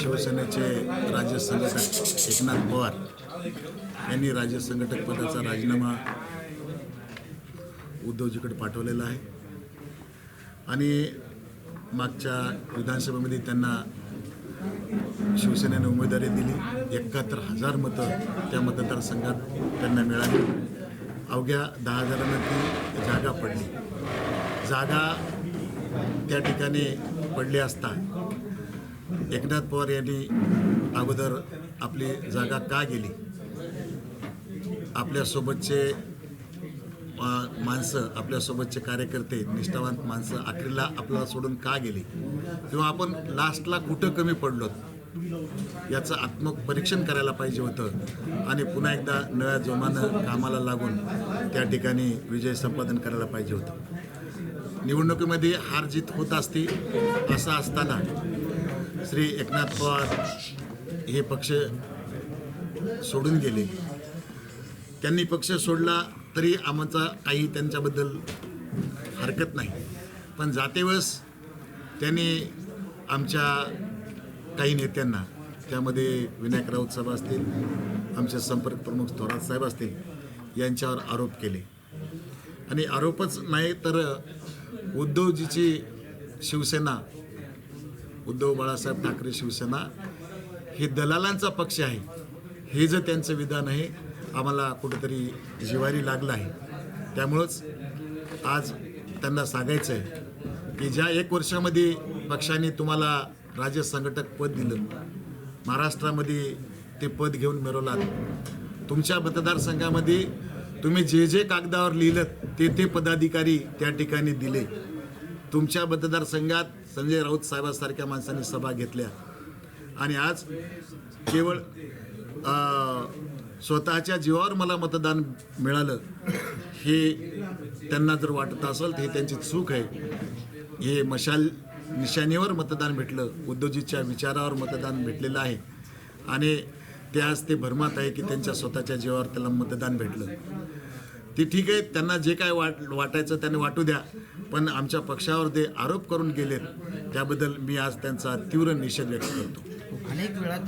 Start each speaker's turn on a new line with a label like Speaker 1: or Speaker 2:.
Speaker 1: शिवसेनेचे राज्य संघटक एकनाथ पवार यांनी राज्य संघटक पदाचा राजीनामा उद्धवजीकडे पाठवलेला आहे. आणि मागच्या विधानसभेमध्ये त्यांना शिवसेनेने उमेदवारी दिली. एकाहत्तर हजार मतं त्या मतदारसंघात त्यांना मिळाली. अवघ्या दहा हजारांना ती जागा पडली. जागा त्या ठिकाणी पडली असता एकनाथ पवार यांनी अगोदर आपली जागा का गेली? आपल्यासोबतचे माणसं आपल्यासोबतचे कार्यकर्ते निष्ठावंत माणसं अखेरला आपल्याला सोडून का गेली? किंवा आपण लास्टला कुठं कमी पडलो? याचं आत्मपरीक्षण करायला पाहिजे होतं. आणि पुन्हा एकदा नव्या जोमानं कामाला लागून त्या ठिकाणी विजय संपादन करायला पाहिजे होतं. निवडणुकीमध्ये हार जीत होत असती असं असताना श्री एकनाथ पवार हे पक्ष सोडून गेले. त्यांनी पक्ष सोडला तरी आमचा काही त्यांच्याबद्दल हरकत नाही. पण जातेवेळेस त्यांनी आमच्या काही नेत्यांना त्यामध्ये विनायक राऊत साहेब असतील आमचे संपर्क प्रमुख थोरात साहेब असतील यांच्यावर आरोप केले. आणि आरोपच नाही तर उद्धवजीची शिवसेना उद्धव बाळासाहेब ठाकरे शिवसेना हे दलालांचा पक्ष आहे. हे जर त्यांचं विधान आहे आम्हाला कुठेतरी जिवारी लागलं आहे. त्यामुळंच आज त्यांना सांगायचं आहे की ज्या एक वर्षामध्ये पक्षाने तुम्हाला राज्य संघटक पद दिलं महाराष्ट्रामध्ये ते पद घेऊन मिळवलात तुमच्या मतदारसंघामध्ये तुम्ही जे जे कागदावर लिहिलं ते ते पदाधिकारी त्या ठिकाणी दिले. तुमच्या मतदारसंघात संजय राऊत साहेबांसारख्या माणसांनी सभा घेतल्या. आणि आज केवळ स्वतःच्या जीवावर मला मतदान मिळालं हे त्यांना जर वाटत असेल तर हे त्यांची चूक आहे. हे मशाल निशाणीवर मतदान भेटलं उद्योजितच्या विचारावर मतदान भेटलेलं आहे. आणि ते आज ते भरमात आहे की त्यांच्या स्वतःच्या जीवावर त्याला मतदान भेटलं. ते ठीक आहे त्यांना जे काय वाट वाटायचं त्यांनी वाटू द्या. पण आमच्या पक्षावर जे आरोप करून गेलेत. त्याबद्दल मी आज त्यांचा तीव्र निषेध व्यक्त करतो.
Speaker 2: अनेक वेळा